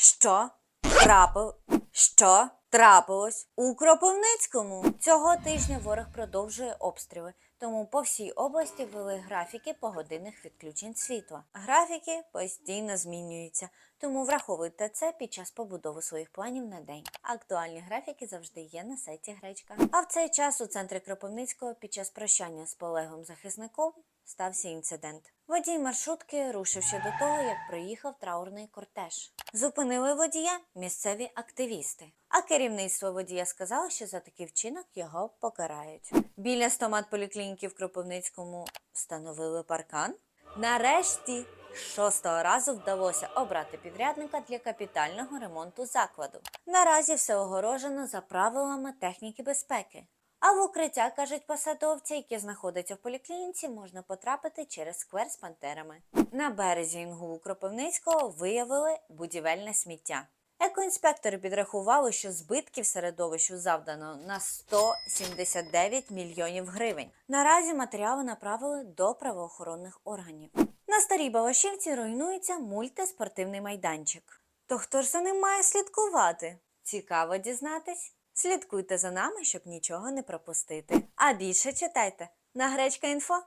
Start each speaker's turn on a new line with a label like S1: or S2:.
S1: Що трапив? Що трапилось у Кропивницькому? Цього тижня ворог продовжує обстріли, тому по всій області ввели графіки погодинних відключень світла. Графіки постійно змінюються, тому враховуйте це під час побудови своїх планів на день. Актуальні графіки завжди є на сайті Гречка. А в цей час у центрі Кропивницького під час прощання з полеглим захисником стався інцидент. Водій маршрутки рушив ще до того, як проїхав траурний кортеж. Зупинили водія місцеві активісти. А керівництво водія сказало, що за такий вчинок його покарають. Біля стомат-поліклініки в Кропивницькому встановили паркан. Нарешті шостого разу вдалося обрати підрядника для капітального ремонту закладу. Наразі все огорожено за правилами техніки безпеки. А в укриття, кажуть посадовці, які знаходяться в поліклініці, можна потрапити через сквер з пантерами. На березі Інгулу Кропивницького виявили будівельне сміття. Екоінспектори підрахували, що збитків середовищу завдано на 179 мільйонів гривень. Наразі матеріали направили до правоохоронних органів. На старій Балашівці руйнується мультиспортивний майданчик. То хто ж за ним має слідкувати? Цікаво дізнатись? Слідкуйте за нами, щоб нічого не пропустити. А більше читайте на гречка інфо.